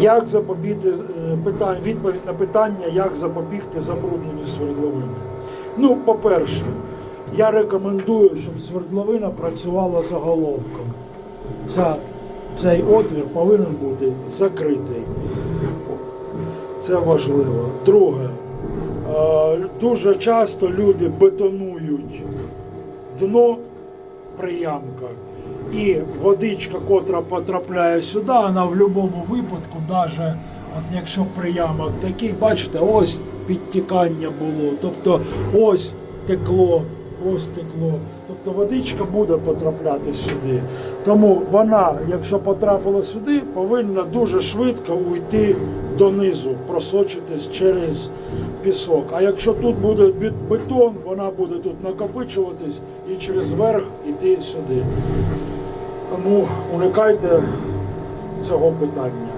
Як запобігти е, питань, відповідь на питання, як запобігти забрудненню свердловини? Ну, по-перше, я рекомендую, щоб свердловина працювала заголовком. Ця, цей отвір повинен бути закритий. Це важливо. Друге, е, дуже часто люди бетонують дно при ямках. І водичка, котра потрапляє сюди, вона в будь-якому випадку, навіть от якщо приямок такий, бачите, ось підтікання було, тобто ось текло, ось текло. Тобто водичка буде потрапляти сюди. Тому вона, якщо потрапила сюди, повинна дуже швидко уйти донизу, просочитись через пісок. А якщо тут буде бетон, вона буде тут накопичуватись і через верх іти сюди. Тому уникайте цього питання.